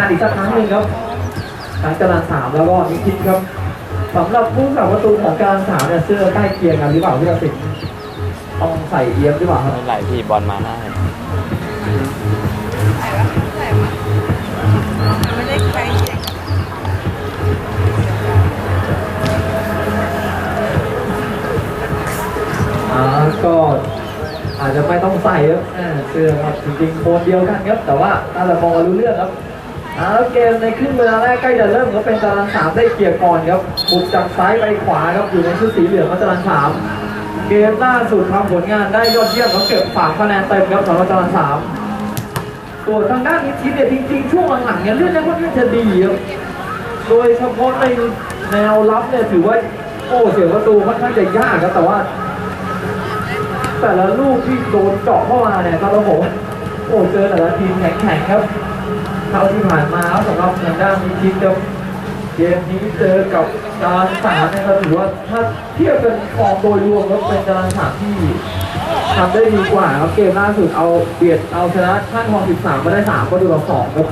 านอีกสักครั้งหนึ่งครับทั้งจรันสามแล้วก็นิคิดครับสำหรับผู้สาประตูของจรันสามเนี่ยเสื้อใกล้เคียงกันหรือเปล่าพี่กสิทธิ์ต้องใส่เอี๊ยมหรือเปล่าครับไม่ไหลพี่บอลมาหน้าไม่ได้ใกล้เคียงอ่าก็อาจจะไม่ต้องใส่ครับอ่าเสื้อครับจริงๆโคนเดียวกันครับ แต่ว่าถ้าเรามองรู้เรื่องครับ อ่าแล้วเกมในครึ่งเวลาแรกใกล้จะเริ่มก็เป็นจรันสามได้เกียร์ก่อนครับบุกจากซ้ายไปขวาครับอยู่ในชุดสีเหลืองของจรันสามเกมล่าสุดทำผลงานได้ยอดเยี่ยมครับเก็บฝากคะแนนเต็มครับสำหรับจรันสามส่วนทางด้านนิชิตเนี่ยจริงๆช่วงหลังๆเนี่ยเล่นได้ค่อนข้างจะดีครับโดยเฉพาะในแนวรับเนี่ยถือว่าโอ้เสียประตูค่อนข้างจะยากครับแต่ว่า แต่ละลูกที่โดนเจาะเข้ามาเนี่ยก็ต้องบอกโอ้เจอแต่ละทีมแข็งๆครับ เท่าที่ผ่านมาสำหรับทางด้านมิชิตครับเกมนี้เจอกับจารสามเนี่ยก็ถือว่าถ้าเทียบเป็นฟอร์มโดยรวมแล้วเป็นจารสามที่ทำได้ดีกว่าครับเกมล่าสุดเอาเบียดเอาชนะท่านทอง13มาได้3ก็ดูเราสองครับ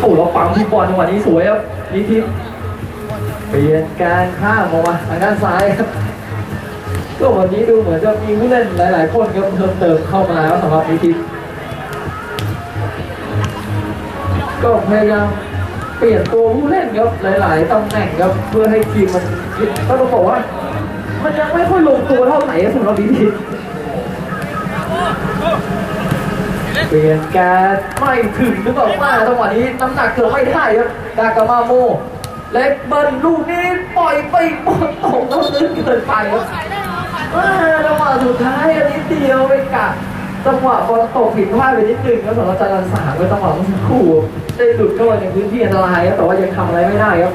โอ้เราปั๊มที่บอลจังหวะนี้สวยครับนิทิเปลี่ยนการข้ามออกมาทางด้านซ้ายครับ ก็วันนี้ดูเหมือนจะมีผู้เล่นหลาย ๆ คนครับเพิ่มเติมเข้ามาแล้วสำหรับนิทิพย์ก็พยายามเปลี่ยนตัวผู้เล่นครับหลาย ๆ ตำแหน่งครับเพื่อให้ทีมมันก็ต้องบอกว่า มันยังไม่ค่อยลงตัวเท่าไหร่สำหรับนิทิพย์เปลี่ยนแกสไม่ถึงหรือเปล่ามาจังหวะนี้น้ำหนักเกือบไม่ได้ครับดากามาโมเล็กเบิร์นลูกนี้ปล่อยไปบอลตกแล้วลึกเกินไปครับ อ่าจังหวะสุดท้ายอันนี้เดียวไปกะจังหวะบอลตกผิดพลาดไปนิดนึงแล้วสำหรับจารันสามก็จังหวะเมื่อสักครู่ได้หลุดเข้าไปในพื้นที่อันตรายครับแต่ว่ายังทำอะไรไม่ได้ครับ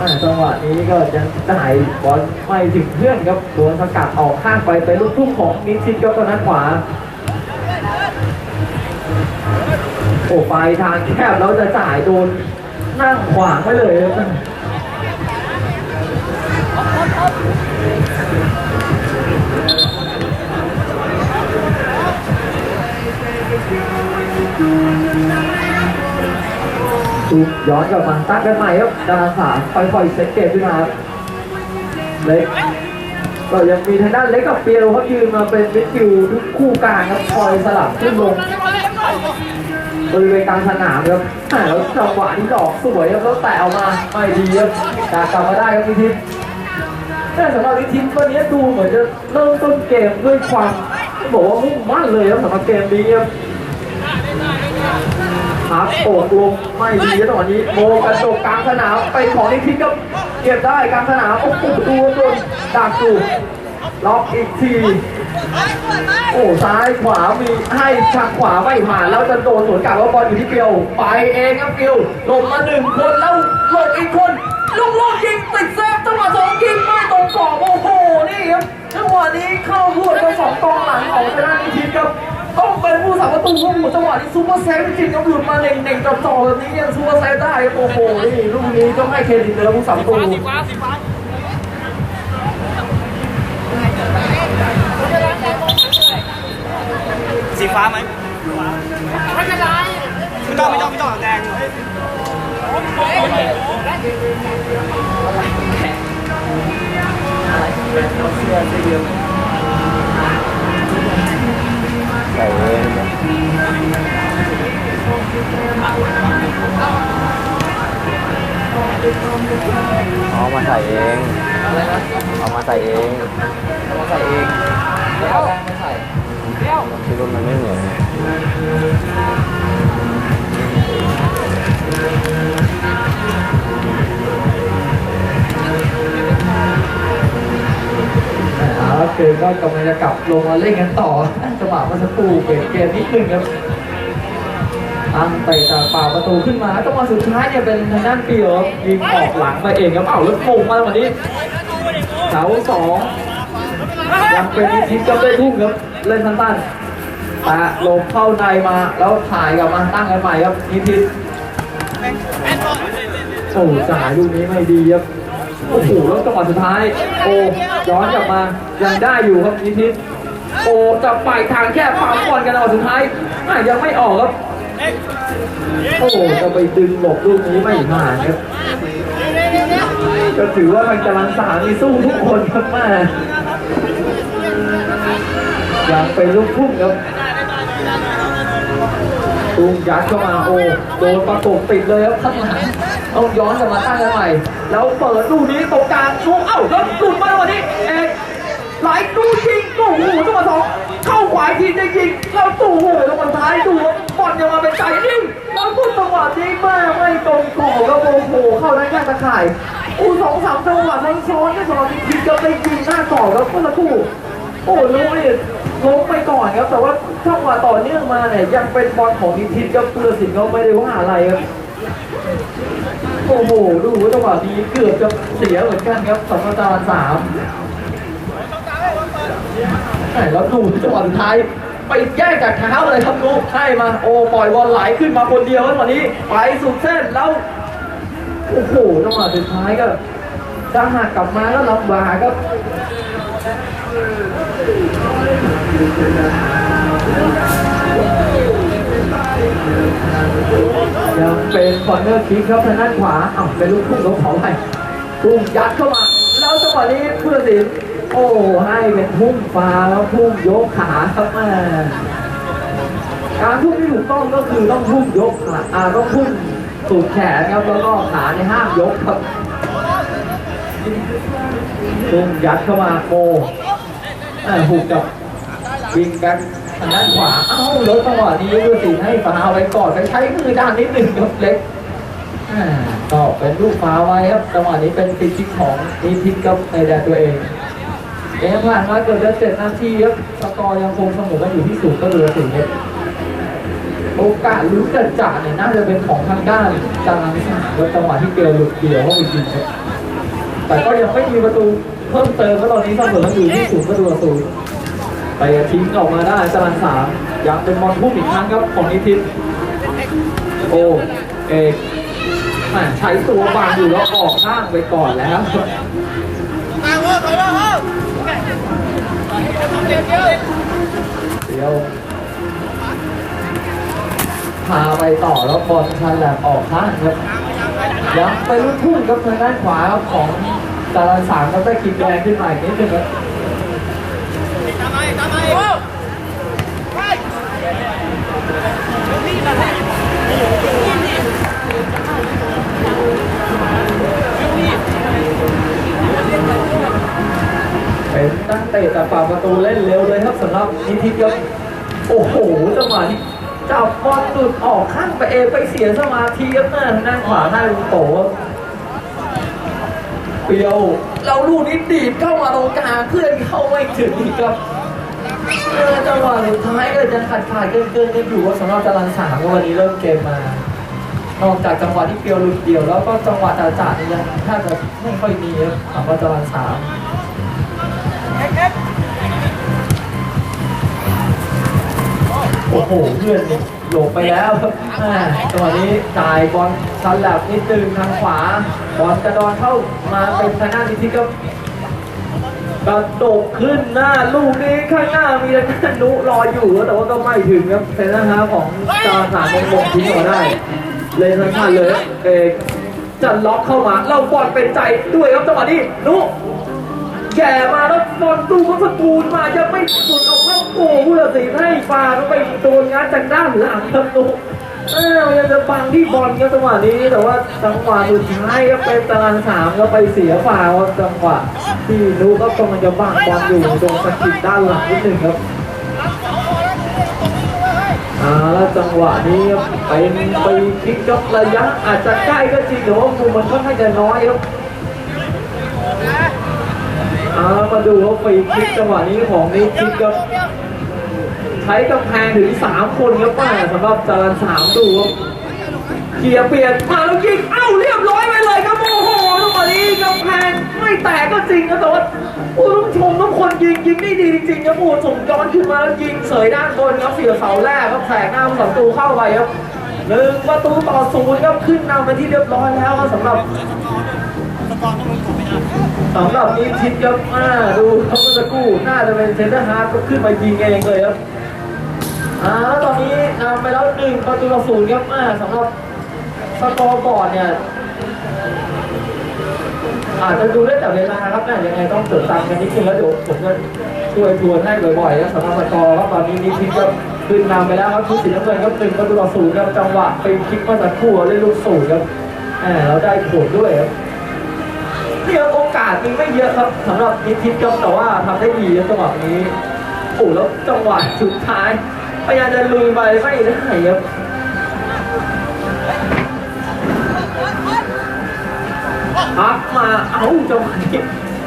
อ่าจังหวะนี้ก็ยังจ่ายบอลไม่ถึงเพื่อนครับโดนสกัดออกข้างไปเป็นลูกทุ่งของนิชิตครับตอนนั้นขวาโอ้ไปทางแคบแล้วจะจ่ายโดนนั่งขวางไว้เลยครับ ดูย้อนกลับมาตั้งกันใหม่ครับดาราสามค่อยๆเซตเกมขึ้นมาครับเล็กก็ยังมีทางด้านเล็กกับเปียโรเขายืนมาเป็นมิดฟิลด์ทุกคู่กลางครับคอยสลับขึ้นลงบริเวณกลางสนามครับแล้วจังหวะนี้ดอกสวยครับแล้วแตะออกมาไม่ดีครับแต่กลับมาได้ครับพิทิพย์แต่สำหรับพิทิพย์วันนี้ดูเหมือนจะเริ่มต้นเกมด้วยความบอกว่ามุ่งมั่นเลยครับสำหรับเกมนี้ครับ พักโอดลงไม่ดีครับตอนนี้โมกระโดดกลางสนามไปของนิทิพย์ครับเก็บได้กลางสนามโอ้โหดูโดนดักอยู่ล็อกอีกทีโอ้ซ้ายขวามีให้ทางขวาไม่ผ่านแล้วจะโดนสวนกลับว่าบอลอยู่ที่เปียวไปเองครับเปียวหลบมาหนึ่งคนแล้วหลบอีกคนลูกโลกยิงติดเซฟจังหวะสองยิงไม่ตรงกรอบโอ้โหนี่ครับจังหวะนี้เข้าพวไปสองกองหลังของชนะนิชิตครับ ต้องเป็นผู้สาประตูของหมู่จังหวะนี้ซูเปอร์เซฟจริงๆครับหลุดมาเน่งเน่งๆจ่อๆแบบนี้ยังซูเปอร์เซฟได้ครับโอ้โหนี่ลูกนี้ต้องให้เครดิตเลยครับผู้สาประตูสีฟ้าไหมไม่เป็นไรไม่ต้องไม่ต้องไม่ต้องแดงใส่เอ งเอามาใส่เอง อะไรนะเอามาใส่เองต้องใส่เองเอาแป้งม่ใส่คิดว่ามันไม่เหมือน เอก็กำลังจะกลับลงมาเล่นกันต่อจังหวะมื่อสักครู่เปลี่ยนเกมนิดนึงครับตั้งเตะจากป่าประตูขึ้นมาจังหวะสุดท้ายเนี่ยเป็นทางด้านเปียวยิงออกหลังมาเองครับเอ้าแล้วโป่งมาวันนี้เสาสองยังเป็นทีมกับได้ทุ่งครับเล่นสั้นๆแต่ลงเข้าในมาแล้วถ่ายกลับมาตั้งกันใหม่ครับนิทิศโอ้จ่ายลูกนี้ไม่ดีครับ โอ้โหแล้วจังหวะสุดท้าย โอ้ย้อนกลับมายังได้อยู่ครับนิทิศโอ้จะไปทางแค่ปั๊มบอลกันจังหวสุดท้ายอะยังไม่ออกครับโอ้จะไปดึงหลบลูกนี้ไม่ผ่านครับก็ถือว่าทางจรันสามีสู้ทุกคนครับแม่ยังเป็นลูกพุ่งครับตุ้งยัดเข้ามาโอ้โดนประกบปิดเลยครับข้างหลัง ต้องย้อนกลับมาตั้งกันใหม่ แล้วเปิดลูกนี้ตรงกลางลูกเอ้าแล้วหลุดมาวันนี้เอกไหลตู้ยิงโอ้โหจังหวะสองเข้าขวาทีได้ยิงแล้วตู้โอ้โหจังหวะท้ายดูบอลยังมาเป็นใจนิ่งแล้วพุ่งจังหวะนี้แม่ไม่ตรงกรอบครับโอ้โหเข้าได้แค่ตะข่ายอู้สองสามจังหวะทั้งซ้อนก็สองทีก็ได้ยิงหน้ากรอบครับเมื่อสักครู่โอ้รู้นี่ล้มไปก่อนครับแต่ว่าจังหวะต่อเนื่องมาเนี่ยยังเป็นบอลของทีมทิศครับเพื่อสินเขาไม่ได้ว่าอะไรครับ โอ้โห ดูจังหวะนี้เกือบจะเสียเหมือนกันครับสองตาสามแหม่แล้วดูจังหวะสุดท้าย ไปแยกจากเท้าเลยครับลูกให้มา โอ้ปล่อยบอลไหลขึ้นมาคนเดียวครับวันนี้ไปสุดเส้นแล้ว โอ้โหจังหวะสุดท้ายก็จะหักกลับมาแล้วลำบากครับ ยังเป็นคอร์เนอร์คิกครับทางด้านขวาอ้าวเป็นลูกทุ่งลบเขาไปทุ่งยัดเข้ามาแล้วจังหวะนี้เพื่อสินโอ้ให้เป็นทุ่งฟ้าแล้วทุ่งยกขาครับแม่การทุ่งที่ถูกต้องก็คือต้องทุ่งยกขาอ่าต้องทุ่งสูดแขนครับแล้วก็ขาในห้ามยกครับทุ่งยัดเข้ามาโอ้อ่าหุกกับยิงกัน ทางด้านขวา เอ้าแล้วจังหวะนี้ดูสิให้ฟาวไว้ก่อนใช้มือด้านนิดหนึ่งครับเล็กอ่าก็เป็นลูกฟาไว้ครับจังหวะนี้เป็นฟรีคิกของนิทิศครับในแดนตัวเองเกมผ่านมาเกือบจะเจ็ดนาทีครับสกอร์ยังคงเสมอกันอยู่ที่ศูนย์ก็เหลือศูนย์ครับโอกาสลุ้นจัดจ่าเนี่ยน่าจะเป็นของทางด้านจางสนามครับจังหวะที่เกลหลุดเดี่ยวเข้าไปยิงครับแต่ก็ยังไม่มีประตูเพิ่มเติมเพราะตอนนี้เสมอกันอยู่ที่ศูนย์ก็เหลือศูนย์ ไปทิ้งออกมาได้จรันสามยังเป็นบอลพุ่มอีกครั้งครับของนิทิศโอเอกใช้ตัวบางอยู่แล้วออกข้างไปก่อนแล้วเดี๋ยวพาไปต่อแล้วบอลชันแหลมออกข้างครับยังไปลูกทุ่งครับทางด้านขวาของจรันสามก็ได้คิดแรงขึ้นมาอีกนิดนึงครับ เป็นนักเตะแต่ป่าประตูเล่นเร็วเลยครับสำหรับนิติครับโอ้โหจังหวะนี้จับบอลตุดออกข้างไปเองไปเสียสมาธิครับน้าด้านขวาหน้าลุงโตเปียวเราลูกนี้ดีดเข้ามาตรงกลางเพื่อนเข้าไม่ถึงอีกครับ เออจังหวะสุดท้ายก็ยังขาดขาดเกินเกินๆกันอยู่ว่าสำหรับจรันสามวันนี้เริ่มเกมมานอกจากจังหวะที่เปียวลุดเดียวแล้วก็จังหวะจ่าๆนี่ยังแทบจะไม่ค่อยมีครับสำหรับจรันสามโอ้โหเพื่อนหลบไปแล้วครับแม่จังหวะนี้จ่ายบอลสลับนิดนึงทางขวา บอลกระดอนเข้ามาเป็นทางหน้านิทิศครับ กระโดดขึ้นหน้าลูกนี้ข้างหน้ามีทางด้านนุรออยู่แต่ว่าก็ไม่ถึงครับเป็นนะครับของจาสามมงมงทิ้งออกมาได้ เลยสำคัญเลยเอกจะล็อกเข้ามาเราบอลเป็นใจด้วยครับจังหวะนี้นุแก่มาแล้วบอลตู้ก็สกูลมายังไม่สุดออกเข้าโกผู้ตัดสินให้ฟาแล้วไปโดนงัดจากด้านหลังครับนุ เออยังจะบังที่บอลครับจังหวะนี้แต่ว่าจังหวะสุดท้ายก็เป็นตารางสามก็ไปเสียฟาวครับจังหวะที่นุก็กำลังจะบังบอลอยู่ตรงสกิดด้านหลังนิดหนึ่งครับอ่าแล้วจังหวะนี้เป็นไปพลิกยกระยะอาจจะใกล้ก็จริงแต่ว่ามุมมันค่อนข้างจะน้อยครับเอามาดูว่าฟรีคิกจังหวะนี้ของนิคิกครับ ใช้กำแพงถึง 3 คนครับป้าสำหรับจารันสามดูครับเกียร์เปลี่ยนมาแล้วยิงเอ้าเรียบร้อยไปเลยครับโอ้โหจังหวะนี้กำแพงไม่แตกก็จริงนะแต่ว่าต้องชมต้องคนยิงยิงได้ดีจริงๆครับโอ้ส่งย้อนขึ้นมาแล้วยิงเสยด้านบนครับเสียเสาแรกครับแสกหน้าผู้สาประตูเข้าไปครับหนึ่งประตูต่อศูนย์ครับขึ้นนำเป็นที่เรียบร้อยแล้วครับสำหรับ ก่อนต้องลงก่อนไม่ได้สำหรับนี้ทิศครับอ่าดูเขาเมื่อสักครู่น่าจะเป็นเซนเตอร์ฮาร์ดก็ขึ้นมายิงเองเลยครับอ่าตอนนี้นำไปแล้วหนึ่งประตูต่อศูนย์ครับอ่าสำหรับสกอร์ก่อนเนี่ยอาจจะดูได้แต่เวลาครับน่ยังไงต้องจดจำกันนิดนึงแล้วเดี๋ยวผมจะช่วยทวนให้บ่อยๆนะสำหรับสกอร์ครับตอนนี้นิทิศก็ขึ้นนำไปแล้วครับชุดสีน้ำเงินครับหนึ่งประตูต่อศูนย์ครับจังหวะไปคลิกมื่อสักคู่เล่นลูกศูนย์ครับอ่าเราได้โผลด้วยครับ นี่ครับโอกาสมีไม่เยอะครับสำหรับนิทิศครับแต่ว่าทำได้ดีครับจังหวะนี้โอ้แล้วจังหวะสุดท้ายพยายามจะลุยไปไม่ได้ครับพักมาเอ้าจังหวะนี้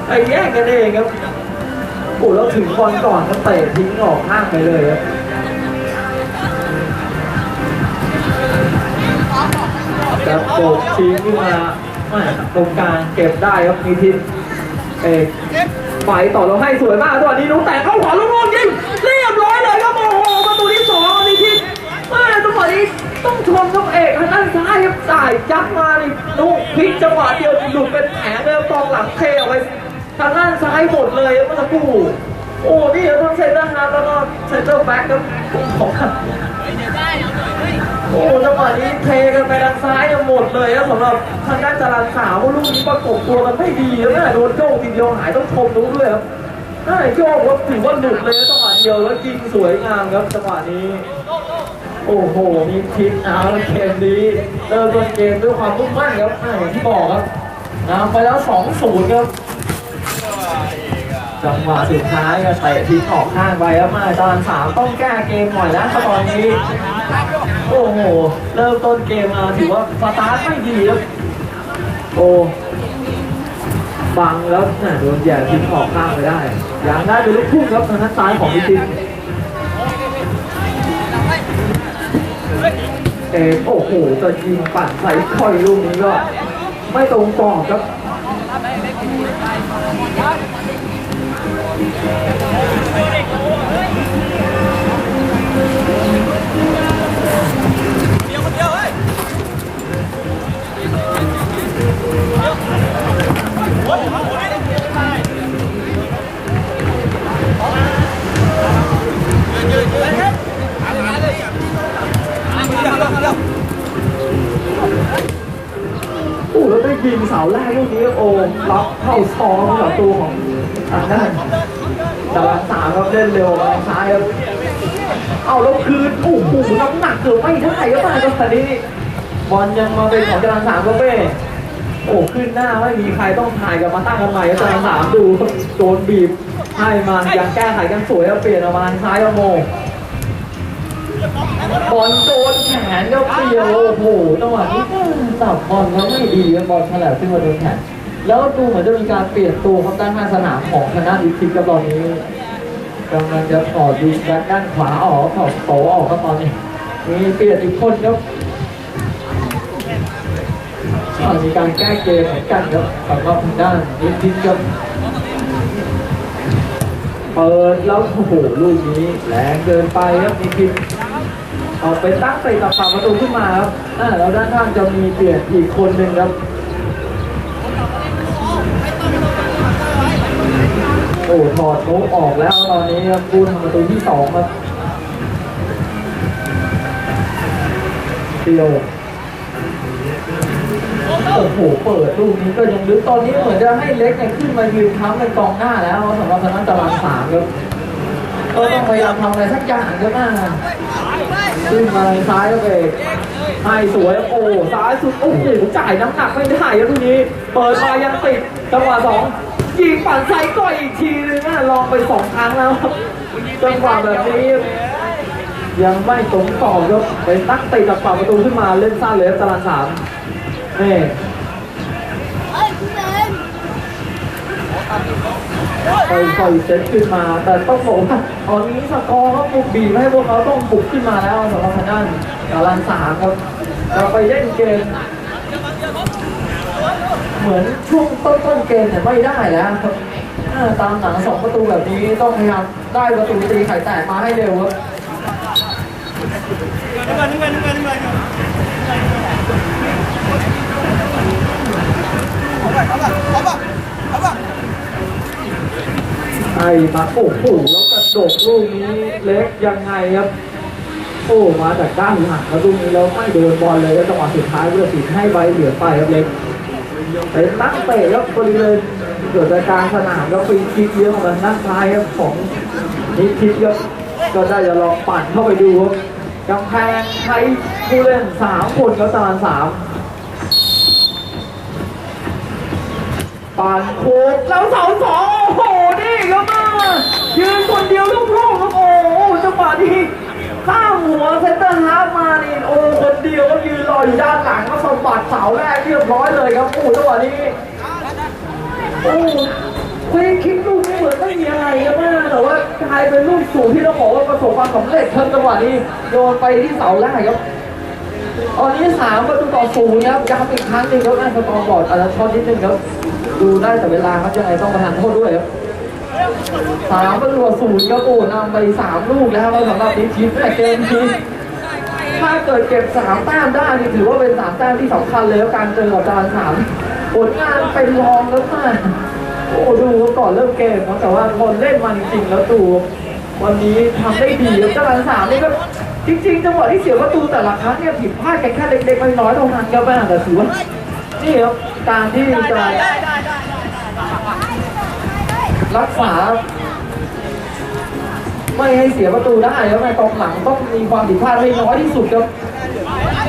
ไปแย่งกันเองครับโอ้แล้วถึงบอลก่อนก็เตะทิ้งออกข้างไปเลยครับจะโบกทิ้งขึ้นมา ม่ตรงกลางเก็บได้ครับนิทิศเอกไปต่อเราให้สวยมากตอนนี้น้งแต่เข้าขวาลูกโป่งยิงเรียบร้อยเลยครับโอ้โหประตูที่สองนิทิศแม่จังหวะนี้ต้องชมน้องเอกทางด้านซ้ายครับจ่ายยัดมานี่ลูกพลิกจังหวะเดียวหลุดเป็นแผงเลยครับกองหลังเทออกไปทางด้านซ้ายหมดเลยครับเมื่อสักครู่โอ้นี่ครับทั้งเซนเตอร์ฮาร์ดแล้วก็เซนเตอร์แบ็กครับของ โอ้จังหวะนี้เทกันไปทางซ้ายกันหมดเลยนะสำหรับทางด้านจรันสาวลูกนี้ประกบตัวกันไม่ดีนะแม่โดนโยกทีเดียวหายต้องชมนุ้ด้วยครับน่าโยกแล้วถือว่าหลุดเลยนะจังหวะเดียวแล้วยิงสวยงามครับจังหวะนี้โอ้โห มีทิศเอาแล้วเกมนี้เริ่มต้นเกมด้วยความมุ่งมั่นครับอ่าอย่างที่บอกครับนำไปแล้ว 2-0 ครับจังหวะสุดท้ายก็เตะทิ้งออกข้างไปครับมาจานสามต้องแก้เกมหน่อยนะตอนนี้ โอ้โห เริ่มต้นเกมมาถือว่าสตาร์ทไม่ดีครับ โอ้บังแล้วน่ะโดนแย่ทิ้งออกข้างไปได้ อย่างได้เป็นลูกทุ่งครับทางด้านซ้ายของพิจิตเอโอ้โหจะยิงปั่นใส่คอยลูกนี้ก็ ไม่ตรงกรอบครับ โอ้แล้วได้ยิงเสาแรกลูกนี้โอ้รับเข้าซองกับตัวของทางด้านดาราสามครับเล่นเร็วมาซ้ายครับเอาแล้วคืนโอ้โหน้ำหนักเกือบไม่ได้ครับมาตอนนี้บอลยังมาเป็นของจรันสามก็เป้ โอ้ขึ้นหน้าไม่มีใครต้องถ่ายกลับมาตั้งกันใหม่ครับจรันสามดูโดนบีบให้มายังแก้ไขกันสวยแล้วเปลี่ยนออกมาทางซ้ายครับโมบอลโดนแขนก็เปรี้ยวโอ้โหจังหวะนี้สับบอลแล้วไม่ดีครับบอลฉลับขึ้นมาโดนแขนแล้วดูเหมือนจะมีการเปลี่ยนตัวครับด้านข้างสนามของทางด้านอีกทีกับตอนนี้กำลังจะถอดดีแบ็คด้านขวาออกถอดโตออกครับตอนนี้มีเปลี่ยนอีกคนครับ อ่ามีการแก้เกมเหมือนกันครับสำหรับทางด้านอีกทีครับเปิดแล้วโอ้โหลูกนี้แรงเกินไปครับนิคิดออกไปตั้งใส่กับฝั่งประตูขึ้นมาครับอ่าแล้วด้านข้างจะมีเปลี่ยนอีกคนหนึ่งครับโอ้ถอดโน้ออกแล้วตอนนี้ครับกูทำประตูที่สองครับเดียว โอ้โห เปิดลูกนี้ก็ยังลึกตอนนี้เหมือนจะให้เล็กเนี่ยขึ้นมายืนค้ำในกองหน้าแล้วสำหรับทางด้านตารางสามครับก็ต้องพยายามทำอะไรสักอย่างก็น่าขึ้นมาซ้ายก็เบรกให้สวยโอ้ซ้ายสุดโอ้โหจ่ายน้ำหนักไม่ได้ครับลูกนี้ เปิดมายังติดจังหวะสองยิงปั่นไซก็อีกทีนึงนะลองไปสองครั้งแล้วจังหวะแบบนี้ยังไม่สมต่อครับไปตั้งติดจากฝั่งประตูขึ้นมาเล่นซ่าเลยตารางสาม นี่ค่อยๆเซตขึ้นมา แต่ต้องบอกว่าตอนนี้สกอร์ก็บุกบีบให้พวกเขาต้องบุกขึ้นมาแล้วสำหรับทางด้านตารางสามครับเราไปเล่นเกมเหมือนช่วงต้นๆเกมเนี่ไม่ได้แล้วครับตามหนังสองประตูแบบนี้ต้องพยายามได้ประตูตีไข่แตกมาให้เร็วครับนึกเงินเงินเงินเงิน ไอ้มาโอ้โหแล้วกระโดดลูกนี้เล็กยังไงครับ โอ้มาจากด้านหลังแล้วลูกนี้แล้วไม่โดนบอลเลยแล้วจังหวะสุดท้ายเพื่อสินให้ใบเหลืองไปครับเล็กเป็นนักเตะครับบริเวณเกิดจากกลางสนามแล้วฟรีคิกเยอะเหมือนด้านซ้ายครับของนิคิดครับก็ได้จะลองปั่นเข้าไปดูครับกำแพงใช้ผู้เล่นสามคนครับตารางสามานโคกแล้วเสาสองโอ้โหนี่ครับมายืนคนเดียวลูกโลกครับโอ้โหจังหวะที่ข้ามหัวเซนเตอร์ฮาร์ฟมานี่โอ้คนเดียวก็ยืนรออยู่ด้านหลังก็สมบัติเสาแรกเรียบร้อยเลยครับโอ้จังหวะนี้โอ้เฟคิกลูกนี้เหมือนไม่มีอะไรครับม่แต่ว่ากลายเป็นลูกสูงที่ต้องบอกว่าประสบความสำเร็จครับจังหวะนี้โยนไปที่เสาแรกครับตอนนี้สามประตูต่อศูนย์ครับย้ำอีกครั้งหนึ่งครับแม่สตอร์บอร์ดอาจจะช็อตนิดนึงครับ ดูได้แต่เวลาครับยังไงต้องประทานโทษด้วยครับสามประตูศูนย์ครับโอ้นำไปสามลูกแล้วครับสำหรับทีมทีมแต่เกมนี้ถ้าเกิดเก็บสามแต้มได้นี่ถือว่าเป็นสามแต้มที่สำคัญเลยการเจอกับจานสามผลงานเป็นรองแล้วมากโอ้ดูก่อนเริ่มเกมครับแต่ว่าคนเล่นมันจริงๆแล้วดูวันนี้ทำได้ดีครับจานสามนี่ก็จริงๆจังหวะที่เสียประตูแต่ละครั้งเนี่ยผิดพลาดแค่เล็กๆน้อยๆเท่านั้นครับแม่แต่ถือว่า นี่ครับการที่จะรักษา ไม่ให้เสียประตูได้แล้วแม่กองหลังต้องมีความผิดพลาดให้น้อยที่สุดครับ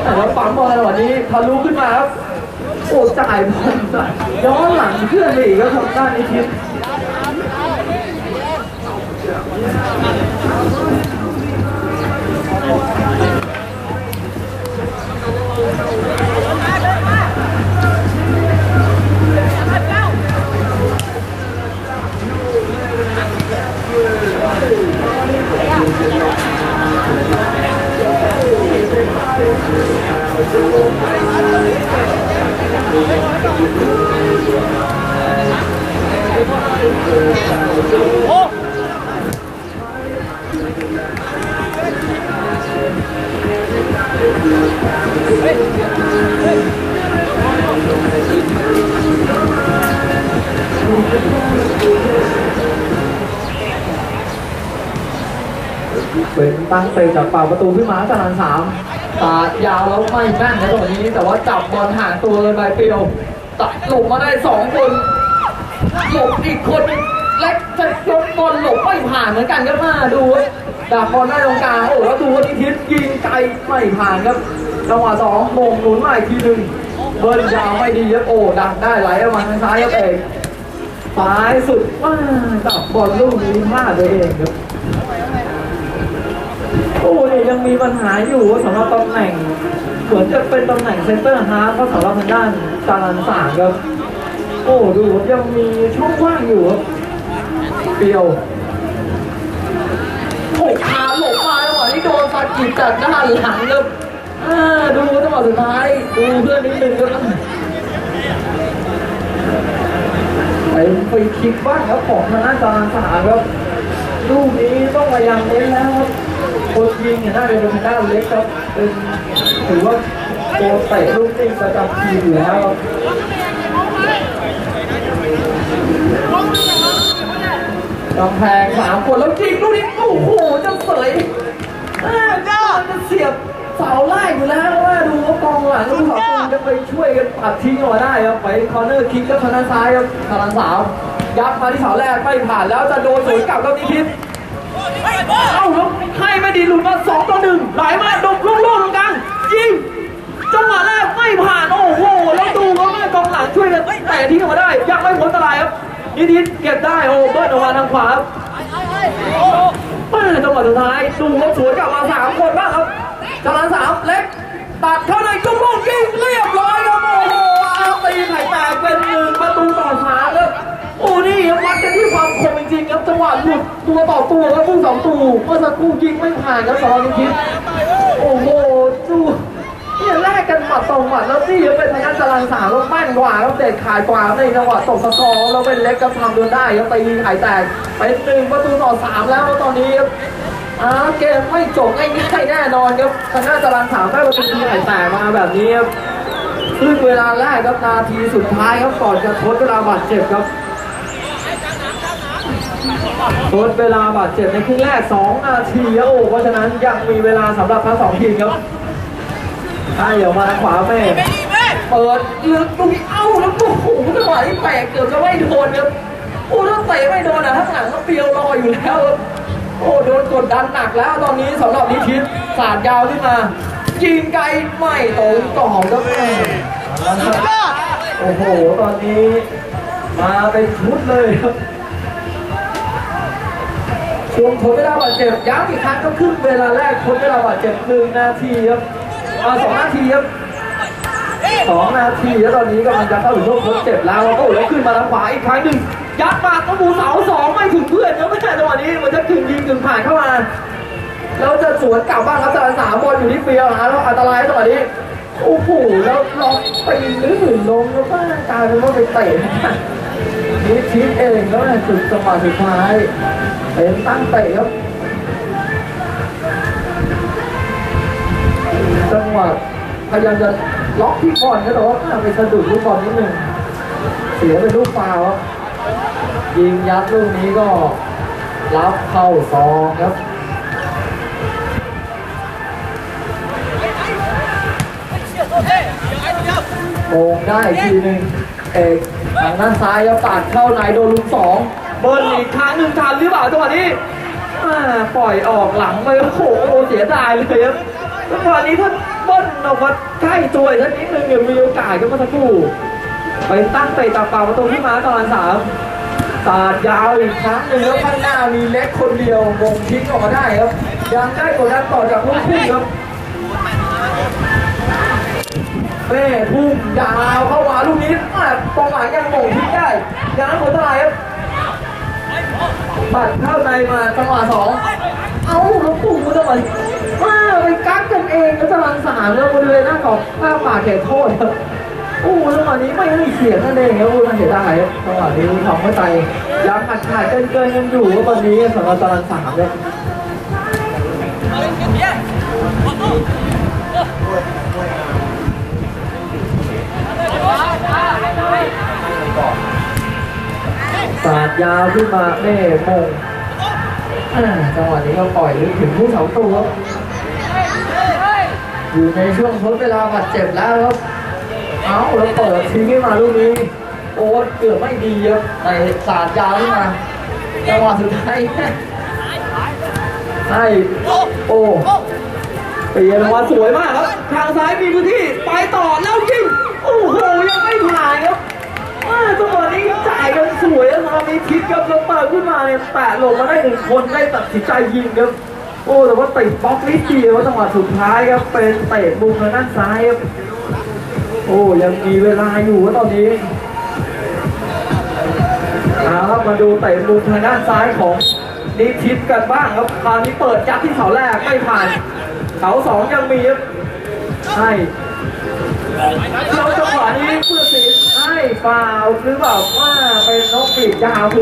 แต่ว่าปั๊มบอลในวันนี้ทะลุขึ้นมาครับโอ้จ่ายบอลย้อนหลังเคลื่อนไปอีกครับทางด้านนี้ทิพ เป็นตั้งเตะจากเป่าประตูขึ้นมาตารางสามตายาวแล้วไม่แม่นนะตรงนี้ แต่ว่าจับบอลห่างตัวเลยไปเปียวตัดหลบมาได้สองคนหลบอีกคนเล็กจะยกบอลหลบไม่ผ่านเหมือนกันครับมาดูครับดักบอลได้ตรงกลางโอ้แล้วดูว่านิทิศยิงไกลไม่ผ่านครับจังหวะสองมงหนุนมาอีกทีหนึ่งเบิร์นยาวไม่ดีครับโอ้ดักได้ไหลออกมาทางซ้ายครับเอกซ้ายสุดว้าดับบอลลูกนี้พลาดตัวเองครับ โอ้เนี่ยยังมีปัญหาอยู่สำหรับตำแหน่งเหมือนจะเป็นตำแหน่งเซนเตอร์ฮาร์ฟก็สำหรับทางด้านจารันสามครับโอ้ดูครับยังมีช่องว่างอยู่ครับเปียวโอ้ขาหลบมาจังหวะที่โดนฟันกีดจากด้านหลังครับอ่าดูจังหวะสุดท้ายดูเพื่อนนิดนึงครับไปฟรีคิกบ้างครับของทางด้านจารสามครับ ลูกนี้ต้องพยายามเน้นแล้วครับคนยิงเนี่ยน่าจะเป็นทางด้านเล็กครับเป็นถือว่าตัวเตะลูกจริงประจำทีมอยู่แล้วกำแพงสามคนแล้วจริงลูกนี้โอ้โหจะเสยอาก็จะเสียบเสาไล่อยู่แล้วว่าดูว่ากองหลังลูกสองคนจะไปช่วยกันปัดทิ้งออกมาได้ครับไปคอร์เนอร์คิกก็ทางด้านซ้ายครับทางด้านสาว ยัดมาที่เสาแรกไม่ผ่านแล้วจะโดนสวนกลับแล้วนิพิษเอ้าแล้วให้ไม่ดีหลุดมาสองต่อหนึ่งไหลมาดมลูกๆตรงกลางยิงจังหวะแรกไม่ผ่านโอ้โหแล้วดูเขาแม่กองหลังช่วยกันแต่ทิ้งออกมาได้ ยังไม่พ้นอันตรายครับนิดินเก็บได้โอ้เบิร์ดออกมาทางขวาครับเปิดจังหวะสุดท้ายดูเขาสวนกลับมาสามคนบ้างครับจารานสามเล็กตัดเข้าในจุ่มลูกยิงเรียบร้อยครับโอ้โหอาร์ตีไข่แตกเป็นหนึ่งประตูต่อสามครับโอ้นี่ครับวัด กันที่ความคมจริงๆครับจังหวะหลุดตัวต่อตัวครับผู้สองตูเมื่อสักครู่ยิงไม่ผ่านครับสองนิคิดโอ้โหดูเนี่ยแลกกันหมัดต่อหมัดแล้วนี่ยังเป็นทางด้านจรันสามแล้วแม่นกว่าครับเด็ดขาดกว่าในจังหวะตกสกอร์แล้วเป็นเล็กก็ทำจนได้ครับตีไข่แตกเป็นหนึ่งประตูต่อสามแล้วตอนนี้ครับอ้าเกมไม่จบง่ายๆแน่นอนครับทางด้านจรันสามได้ประตูตีไข่แตกมาแบบนี้ครับครึ่งเวลาแรกครับนาทีสุดท้ายครับก่อนจะทดเวลาบาดเจ็บครับ ทดเวลาบาดเจ็บในครึ่งแรก 2 นาทีโอ้เพราะฉะนั้นยังมีเวลาสำหรับทั้งสองทีมครับให้ออกมาขวาแม่เปิดลึกตรงนี้เอ้าแล้วโอ้โหจังหวะที่แตกเกือบจะไม่โดนครับโอ้ถ้าเตะไม่โดนอะข้างหลังก็เปียวรออยู่แล้วครับโอ้โดนกดดันหนักแล้วตอนนี้สำหรับนิชิตสาดยาวขึ้นมายิงไกลไม่ตรงต่อครับแม่โอ้โหตอนนี้มาเป็นชุดเลยครับ ช่วงทดเวลาบาดเจ็บย้ำอีกครั้งก็ครึ่งเวลาแรกทดเวลาบาดเจ็บหนึ่งนาทีครับอ่าสองนาทีครับสองนาทีแล้วตอนนี้กำลังจะเข้าถึงช่วงทดเจ็บแล้วก็โอ้ยขึ้นมาทางขวาอีกครั้งหนึ่งยัดมาต้องบูเสาสองไม่ถึงเพื่อนครับไม่ใช่จังหวะนี้มันจะกึ่งยิงกึ่งผ่านเข้ามาแล้วจะสวนกลับบ้างครับแต่สามบอลอยู่ที่เฟียร์นะแล้วอันตรายจังหวะนี้โอ้โหแล้วล็อกปีนลื่นลงแล้วก็กลายเป็นว่าไปเตะ นิชิตเองแล้วในสุดจังหวะสุดท้ายเป็นตั้งเตะครับจังหวะพยายามจะล็อกที่บอลก็แต่ว่าไปสะดุดลูกบอลนิดหนึ่งเสียเป็นลูกฟาวครับยิงยัดลูกนี้ก็รับเข้าซองครับโมงได้อีกทีหนึ่ง เอกทางด้านซ้ายแล้วปาดเข้าในโดนลุมสองเบิร์นอีกครั้งหนึ่งทันหรือเปล่าจังหวะนี้อ่าปล่อยออกหลังไปโอ้โหเสียดายเลยครับจังหวะนี้ถ้าเบิ้ลออกมาใกล้ตัวอีกนิดนึงเนี่ยมีโอกาสก็มื่อสักครู่ไปตั้งเตะตามปากประตูที่มาตอนสามสาดยาวอีกครั้งหนึ่งแล้วข้างหน้ามีเล็กคนเดียววงทิ้งออกมาได้ครับยังได้กดดันต่อจากลูกพุ่ครับ แม่พุ่งยาวเข้ามาลูกนี้อะกองหลังยังโมงทิ้งได้ยังนั้นเท่าไหร่ครับปัดเข้าในมาจังหวะสองเอาแล้วปุ่งจังหวะมาไปกักกันเองแล้วจังหวะสามแล้วบริเวณหน้ากรอบหน้าปากเขตโทษครับโอ้จังหวะนี้ไม่ให้เสียงนั่นเองครับโอ้น่าเสียดายครับจังหวะนี้ทำไม่ใจยังขาดขาดเกินเกินยังอยู่ครับตอนนี้สำหรับตารางสามครับ สาดยาวขึ้นมาเน่มงจังหวะนี้ก็ปล่อยลึกถึงผู้เสาตัวอยู่ในช่วงทดเวลาบาดเจ็บแล้วครับเอาแล้วเปิดทิ้งขึ้นมาลูกนี้ โอ้เกือบไม่ดีครับแต่สาดยาวขึ้นมาจังหวะสุดท้ายให้โอ้เปลี่ยนมาสวยมากครับ ทางซ้ายมีพื้นที่ ไปต่อแล้วยิงโอ้โหยัง ไม่ผ่านครับอ่าจังหวะนี้จ่ายกันสวยนะครับมีทิศครับแล้วเปิดขึ้นมาเนี่ยแตะลงมาได้หนึ่งคนได้ตัดสินใจยิงครับ โอ้แต่ว่าติดบล็อกนิดเดียวจังหวะสุดท้ายครับเป็นเตะมุมทางด้านซ้ายครับโอ้ยังมีเวลาอยู่ตอนนี้เอาครับมาดูเตะมุมทางด้านซ้ายของนิทิศกันบ้างครับคราวนี้เปิดยัดที่เสาแรกไม่ผ่านเสาสองยังมีครับให้ เราจังหวะนี้เพื่อสีให้ฟาวล์หรือเปล่าว่าเป็นนกปีกยาวคือ